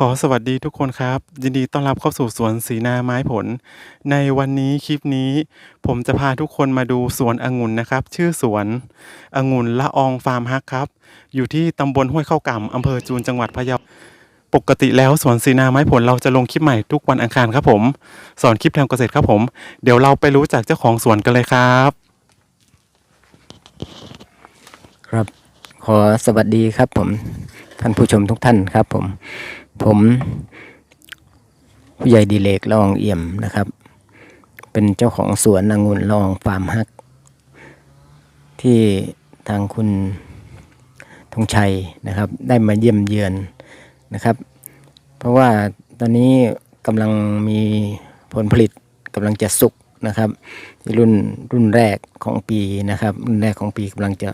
ขอสวัสดีทุกคนครับ ยินดีต้อนรับเข้าสู่สวนสีนาไม้ผล ในวันนี้คลิปนี้ ผมจะพาทุกคนมาดูสวนองุ่นนะครับ ชื่อสวนองุ่นละอองฟาร์มฮักครับ อยู่ที่ตำบลห้วยเข้ากำอำเภอจูนจังหวัดพะเยาปกติแล้วสวนสีนาไม้ผลเราจะลงคลิปใหม่ทุกวันอังคารครับผม สอนคลิปทำเกษตรครับผม เดี๋ยวเราไปรู้จักเจ้าของสวนกันเลยครับ ครับ ขอสวัสดีครับผมท่านผู้ชมทุกท่านครับผม ผมผู้ใหญ่ดีเลกลองเอี่ยมนะครับ เป็นเจ้าของสวนองุ่นลองฟาร์มฮัก ที่ทางคุณธงชัยนะครับ ได้มาเยี่ยมเยือนนะครับ เพราะว่าตอนนี้กำลังมีผลผลิตกำลังจะสุกนะครับรุ่นรุ่นแรกของปีนะครับ รุ่นแรกของปีกำลังจะ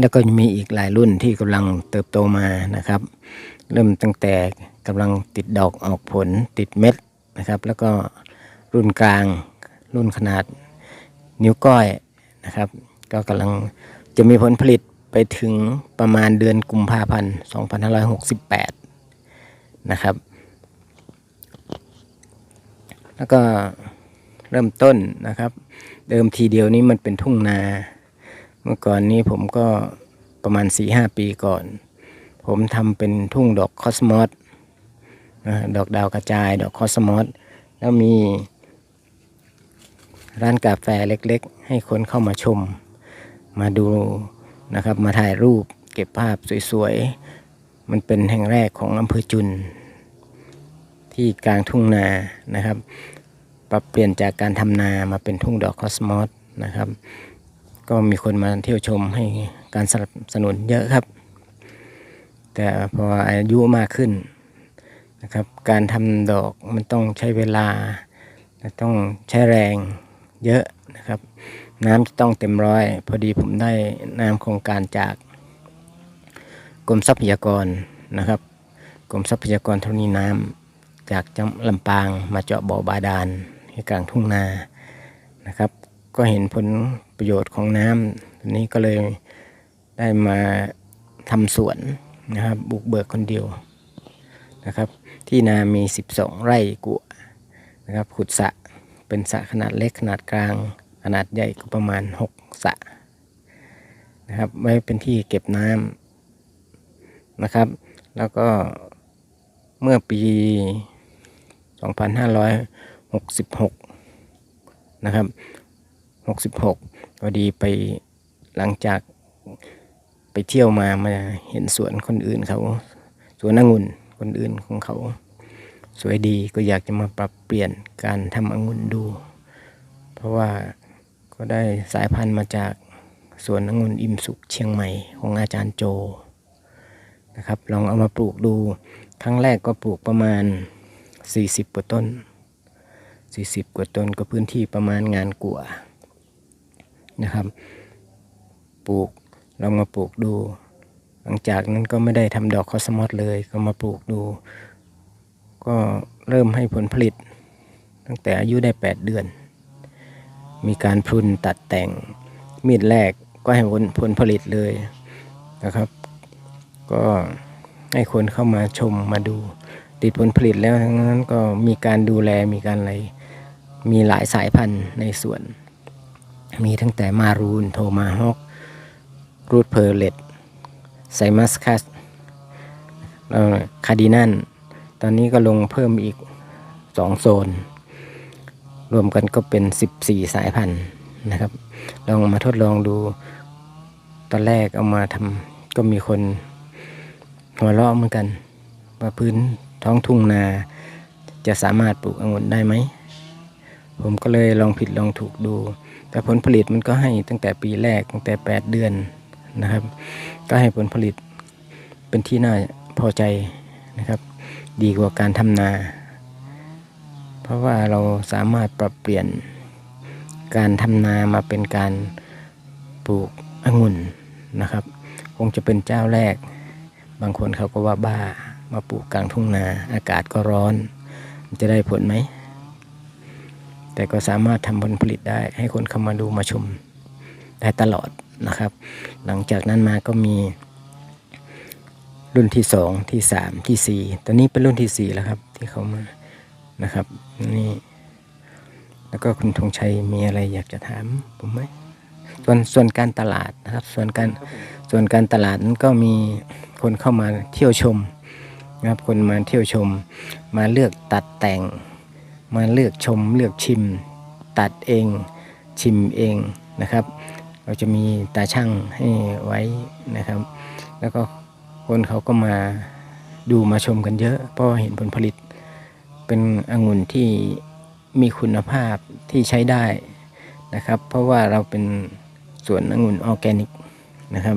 แล้วก็มีอีกหลายรุ่นที่กำลังเติบโตมานะครับ เริ่มตั้งแต่กำลังติดดอกออกผลติดเม็ดนะครับ แล้วก็รุ่นกลางรุ่นขนาดนิ้วก้อยนะครับ ก็กำลังจะมีผลผลิตไปถึงประมาณเดือนกุมภาพันธ์2568 นะครับ แล้วก็เริ่มต้นนะครับ เดิมทีเดียวนี้มันเป็นทุ่งนา เมื่อก่อนนี้ผมก็ประมาณ4-5ปีก่อน ผมทำเป็นทุ่งดอกคอสมอสดอกดาวกระจาย ดอกคอสมอสแล้วมี ร้านกาแฟเล็กๆ ให้คนเข้ามาชม มาดูนะครับ มาถ่ายรูปเก็บภาพสวยๆ มันเป็นแห่งแรกของอำเภอจุน ที่กลางทุ่งนานะครับ ปรับเปลี่ยนจากการทำนามาเป็นทุ่งดอกคอสมอสนะครับ ก็มีคนมาเที่ยวชมให้การสนับสนุนเยอะครับ แต่พออายุมากขึ้นนะครับ การทำดอกมันต้องใช้เวลา ต้องใช้แรงเยอะนะครับ น้ำจะต้องเต็มร้อย พอดีผมได้น้ำโครงการจากกรมทรัพยากรนะครับกรมทรัพยากรธรณีน้ำจากจังลำปางมาเจาะบ่อบาดาลให้กลางทุ่งนานะครับ ก็เห็นผลประโยชน์ของน้ำทีนี้ก็เลยได้มาทำสวนนะครับ บุกเบิกคนเดียวนะครับ ที่นามี 12 ไร่กัวนะครับขุดสะเป็นสะขนาดเล็กขนาดกลาง ขนาดใหญ่ก็ประมาณ 6 สะนะครับไว้เป็นที่เก็บน้ำนะครับ แล้วก็เมื่อปี 2566 นะครับ 66พอดีไปหลังจากไปเที่ยวมามาเห็นสวนคนอื่นเขา สวนองุ่นคนอื่นของเขา สวยดีก็อยากจะมาปรับเปลี่ยนการทำองุ่นดู เพราะว่าก็ได้สายพันธุ์มาจากสวนองุ่นอิมสุขเชียงใหม่ของอาจารย์โจนะครับ ลองเอามาปลูกดู ครั้งแรกก็ปลูกประมาณ 40กว่าต้น 40กว่าต้นก็พื้นที่ประมาณงานกัวา นะครับ ปลูกลองมาปลูกดู หลังจากนั้นก็ไม่ได้ทำดอกคอสมอสเลย ก็มาปลูกดู ก็เริ่มให้ผลผลิต ตั้งแต่อายุได้ 8 เดือน มีการพรุนตัดแต่งมีดแรกก็ให้ผลผลผลิตเลยนะครับ ก็ให้คนเข้ามาชมมาดูติดผลผลิตแล้วทั้งนั้นก็มีการดูแลมีการอะไรมีหลายสายพันธุ์ในสวน มีตั้งแต่มารูน โทมาฮอกรูดเพอร์เลตไซมัสคัสคาร์ดินันตอนนี้ก็ลงเพิ่มอีก 2 โซน รวมกันก็เป็น 14 สายพันธุ์นะครับ ลองมาทดลองดู ตอนแรกเอามาทำก็มีคนหัวเราะเหมือนกัน ว่าพื้นท้องทุ่งนาจะสามารถปลูกองุ่นได้ไหม ผมก็เลยลองผิดลองถูกดู แต่ผลผลิตมันก็ให้ตั้งแต่ปีแรกตั้งแต่ 8 เดือนนะครับ ก็ให้ผลผลิตเป็นที่น่าพอใจนะครับ ดีกว่าการทำนา เพราะว่าเราสามารถปรับเปลี่ยนการทำนามาเป็นการปลูกองุ่นนะครับ คงจะเป็นเจ้าแรก บางคนเขาก็ว่าบ้ามาปลูกกลางทุ่งนา อากาศก็ร้อนมันจะได้ผลไหม แต่ก็สามารถทำผลผลิตได้ให้คนเข้ามาดูมาชมได้ตลอดนะครับ หลังจากนั้นมาก็มีรุ่นที่สองที่สามที่สี่ตอนนี้เป็นรุ่นที่สี่แล้วครับ ที่เขามานะครับนี่แล้วก็คุณธงชัยมีอะไรอยากจะถามผมไหมส่วนส่วนการตลาดนะครับ ส่วนการส่วนการตลาดนั้นก็มีคนเข้ามาเที่ยวชมนะครับคนมาเที่ยวชม มาเลือกตัดแต่ง มาเลือกชมเลือกชิม ตัดเองชิมเองนะครับ เราจะมีตาช่างให้ไว้นะครับ แล้วก็คนเขาก็มาดูมาชมกันเยอะ เพราะว่าเห็นผลผลิต เป็นองุ่นที่มีคุณภาพที่ใช้ได้นะครับ เพราะว่าเราเป็นสวนองุ่นออร์แกนิกนะครับ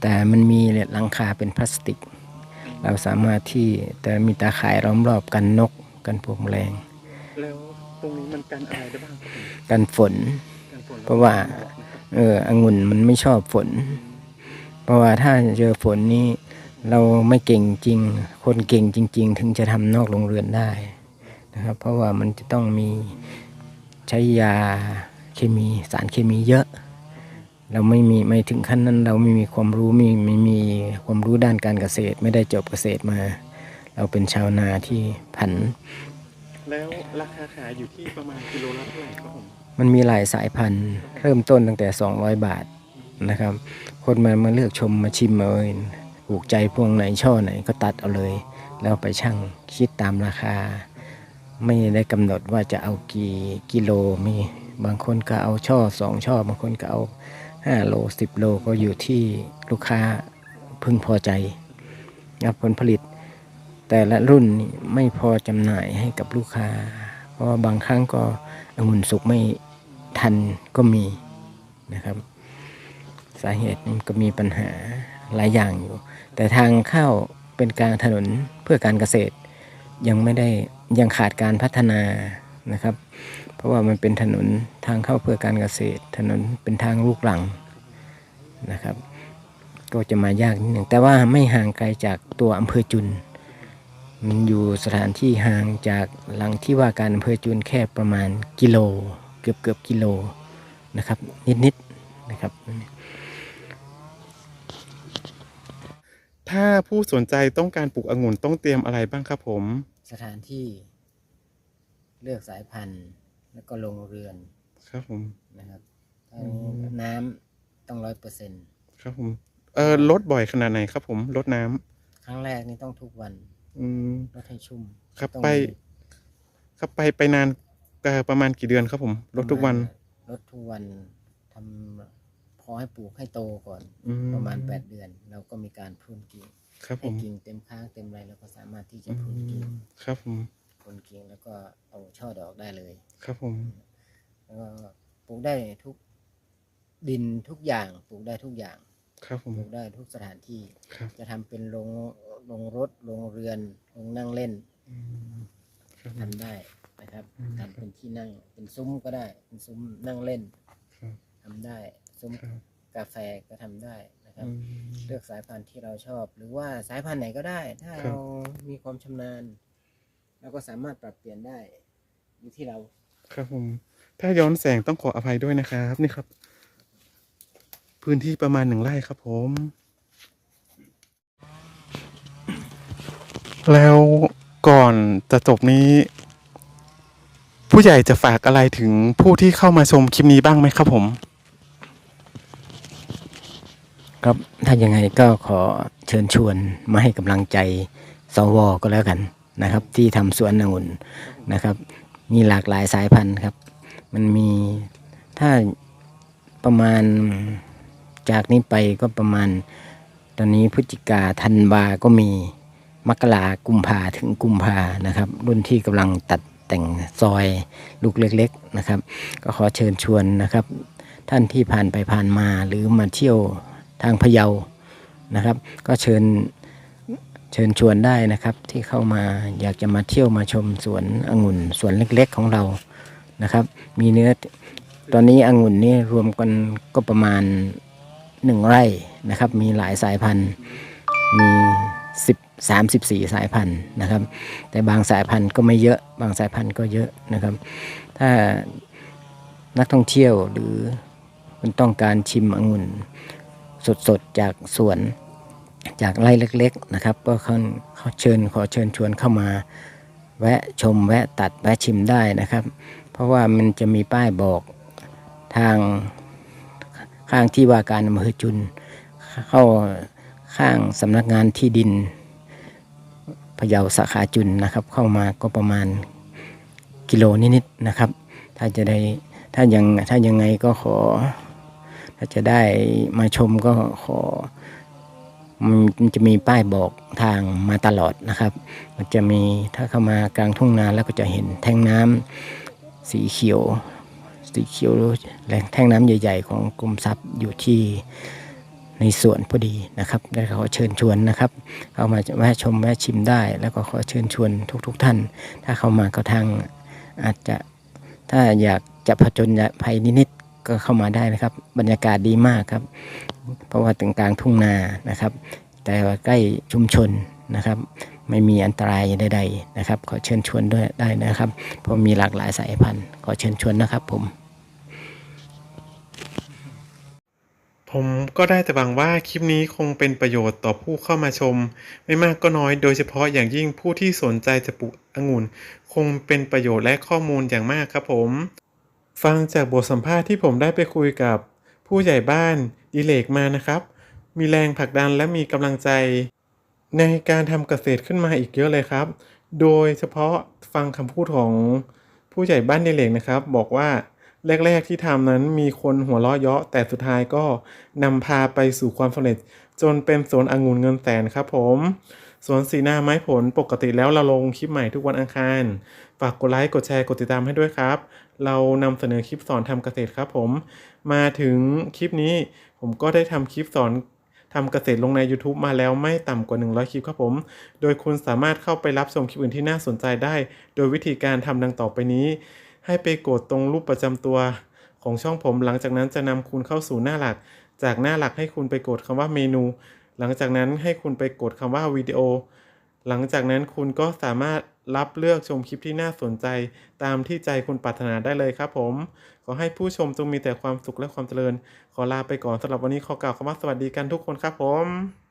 แต่มันมีหลังคาเป็นพลาสติก เราสามารถที่แต่มีตาข่ายล้อมรอบกันนก กันพวกแมลงแล้วตรงนี้มันกันอะไรได้บ้างครับผมกันฝน กันฝนเพราะว่า เออองุ่นมันไม่ชอบฝน เพราะว่าถ้าเจอฝนนี่เราไม่เก่งจริง คนเก่งจริง ๆ ถึงจะทำนอกโรงเรือนได้นะครับ เพราะว่ามันจะต้องมีใช้ยาเคมีสารเคมีเยอะ เราไม่มีไม่ถึงขั้นนั้น เราไม่มีความรู้มีไม่มีความรู้ด้านการเกษตร ไม่ได้จบเกษตรมา เราเป็นชาวนาที่ผัน แล้วราคาขายอยู่ที่ประมาณกิโลละเท่าไหร่ครับผมมันมีหลายสายพันธุ์เริ่มต้นตั้งแต่ 200 บาทนะครับ คนมามาเลือกชมมาชิมเอาเองถูกใจพวงไหนช่อไหนก็ตัดเอาเลย แล้วไปชั่งคิดตามราคา ไม่ได้กำหนดว่าจะเอากี่กิโลมีบางคนก็เอาช่อสองช่อ บางคนก็เอา5โล10 โลก็อยู่ที่ลูกค้าพึงพอใจนะครับผลผลิต แต่ละรุ่นไม่พอจำหน่ายให้กับลูกค้า เพราะบางครั้งก็องุ่นสุกไม่ทันก็มีนะครับ สาเหตุมันก็มีปัญหาหลายอย่างอยู่ แต่ทางเข้าเป็นกลางถนนเพื่อการเกษตร ยังไม่ได้ยังขาดการพัฒนานะครับ เพราะว่ามันเป็นถนนทางเข้าเพื่อการเกษตร ถนนเป็นทางลูกหลังนะครับ ก็จะมายากนิดหนึ่งแต่ว่าไม่ห่างไกลจากตัวอำเภอจุน อยู่สถานที่ห่างจากหลังที่ว่าการอำเภอจุนแค่ประมาณกิโล เกือบเกือบกิโลนะครับ นิดๆนะครับ ถ้าผู้สนใจต้องการปลูกองุ่นต้องเตรียมอะไรบ้างครับผม สถานที่ เลือกสายพันธุ์ แล้วก็ลงเรือนครับผมนะครับอืมน้ำต้องร้อยเปอร์เซ็นต์ครับผมเออลดบ่อยขนาดไหนครับผมลดน้ำครั้งแรกนี่ต้องทุกวัน อืมลดให้ชุ่มครับต้องไป มีครับไปไปนานเอ่อประมาณกี่เดือนครับผมลดทุกวันลดทุกวันทำพอให้ปลูกให้โตก่อน อืมประมาณ8เดือน เราก็มีการพรุนกิ่งครับผให้มกิ่งเต็มค้างเต็มไรเราก็สามารถที่จะอืพรุนกิ่งมครับผม พรุนกิ่งแล้วก็เอาช่อดอกได้เลย ครับผม แล้วก็ปลูกได้ทุกดินทุกอย่าง ปลูกได้ทุกอย่าง ครับผม ปลูกได้ทุกสถานที่ ครับ จะทำเป็นโรง โรงรถโรงเรือนโรงนั่งเล่นอืมครับผมทำได้นะครับอืมทำเป็นที่นั่งเป็นซุ้มก็ได้ เป็นซุ้มนั่งเล่นครับ ทำได้ซุ้มครับกาแฟก็ทำได้นะครับ อืม เลือกสายพันธุ์ที่เราชอบ หรือว่าสายพันธุ์ไหนก็ได้ ถ้าครับ เรามีความชำนาญเราก็สามารถปรับเปลี่ยนได้อยู่ที่เราครับผม ถ้าย้อนแสงต้องขออภัยด้วยนะครับ นี่ครับ พื้นที่ประมาณหนึ่งไร่ครับผม แล้วก่อนจะจบนี้ ผู้ใหญ่จะฝากอะไรถึงผู้ที่เข้ามาชมคลิปนี้บ้างไหมครับผม ครับถ้ายังไงก็ขอเชิญชวนมาให้กำลังใจสวก็แล้วกันนะครับ ที่ทำสวนองุ่นนะครับ มีหลากหลายสายพันธุ์ครับ มันมีถ้าประมาณจากนี้ไปก็ประมาณ ตอนนี้พฤศจิกาธันวาก็มี มกรากุมภาถึงกุมภานะครับ รุ่นที่กำลังตัดแต่งซอยลูกเล็กๆนะครับ ก็ขอเชิญชวนนะครับ ท่านที่ผ่านไปผ่านมาหรือมาเที่ยวทางพะเยานะครับ ก็เชิญเชิญชวนได้นะครับที่เข้ามาอยากจะมาเที่ยวมาชมสวนองุ่นสวนเล็กๆของเรานะครับ มีเนื้อตอนนี้องุ่นนี่รวมกันก็ประมาณหนึ่งไร่นะครับ มีหลายสายพันธุ์มี 10 34 สายพันธุ์นะครับ แต่บางสายพันธุ์ก็ไม่เยอะ บางสายพันธุ์ก็เยอะนะครับ ถ้านักท่องเที่ยวหรือคุณต้องการชิมองุ่นสดๆ จากสวนจากไร่เล็ก ๆนะครับ ก็เขาเขาเชิญขอเชิญชวนเข้ามา แวะชมแวะตัดแวะชิมได้นะครับ เพราะว่ามันจะมีป้ายบอกทางข้างที่ว่าการอำเภอจุนเข้า ข้างสำนักงานที่ดินพะเยาสาขาจุนนะครับ เข้ามาก็ประมาณกิโลนิดๆนะครับ ถ้าจะได้ถ้ายังถ้ายังไงก็ขอ ถ้าจะได้มาชมก็ขอมันจะมีป้ายบอกทางมาตลอดนะครับ มันจะมีถ้าเข้ามากลางทุ่งนาแล้วก็จะเห็นแท่งน้ำสีเขียว สีเขียวแหล่งแท่งน้ำใหญ่ ๆ ของกรมทรัพย์อยู่ที่ ในสวนพอดีนะครับได้ขอเชิญชวนนะครับ เข้ามาแวะชมแวะชิมได้ แล้วก็ขอเชิญชวนทุกๆท่าน ถ้าเข้ามาก็ทางอาจจะถ้าอยากจะผจญภัยนิดๆก็เข้ามาได้นะครับ บรรยากาศดีมากครับ เพราะว่าถึงกลางทุ่งนานะครับ แต่ว่าใกล้ชุมชนนะครับ ไม่มีอันตรายใดๆนะครับ ขอเชิญชวนด้วยได้นะครับเพราะมีหลากหลายสายพันธุ์ขอเชิญชวนนะครับผม ผมก็ได้แต่หวังว่าคลิปนี้คงเป็นประโยชน์ต่อผู้เข้ามาชม ไม่มากก็น้อยโดยเฉพาะอย่างยิ่งผู้ที่สนใจจะปลูกองุ่น คงเป็นประโยชน์และข้อมูลอย่างมากครับผม ฟังจากบทสัมภาษณ์ที่ผมได้ไปคุยกับ ผู้ใหญ่บ้านดิเลกมานะครับ มีแรงผลักดันและมีกำลังใจ ในการทำเกษตรขึ้นมาอีกเยอะเลยครับ โดยเฉพาะฟังคำพูดของผู้ใหญ่บ้านดิเลกนะครับ บอกว่า แรก ๆ ที่ทำนั้นมีคนหัวเราะเยาะ แต่สุดท้ายก็นำพาไปสู่ความสำเร็จ จนเป็นสวนองุ่นเงินแสนครับผมสวนสีหน้าไม้ผลปกติแล้วเราลงคลิปใหม่ทุกวันอังคาร ฝากกดไลค์ กดแชร์ กดติดตามให้ด้วยครับ เรานำเสนอคลิปสอนทำเกษตรครับผม มาถึงคลิปนี้ ผมก็ได้ทำคลิปสอนทำเกษตรลงใน YouTube มาแล้วไม่ต่ำกว่า 100 คลิปครับผม โดยคุณสามารถเข้าไปรับชมคลิปอื่นที่น่าสนใจได้ โดยวิธีการทำดังต่อไปนี้ ให้ไปกดตรงรูปประจำตัวของช่องผม หลังจากนั้นจะนำคุณเข้าสู่หน้าหลัก จากหน้าหลักให้คุณไปกดคำว่าเมนู หลังจากนั้นให้คุณไปกดคำว่าวิดีโอ หลังจากนั้นคุณก็สามารถรับเลือกชมคลิปที่น่าสนใจ ตามที่ใจคุณปรารถนาได้เลยครับผม ขอให้ผู้ชมจงมีแต่ความสุขและความเจริญ ขอลาไปก่อนสำหรับวันนี้ขอกล่าวคำว่าสวัสดีกันทุกคนครับผม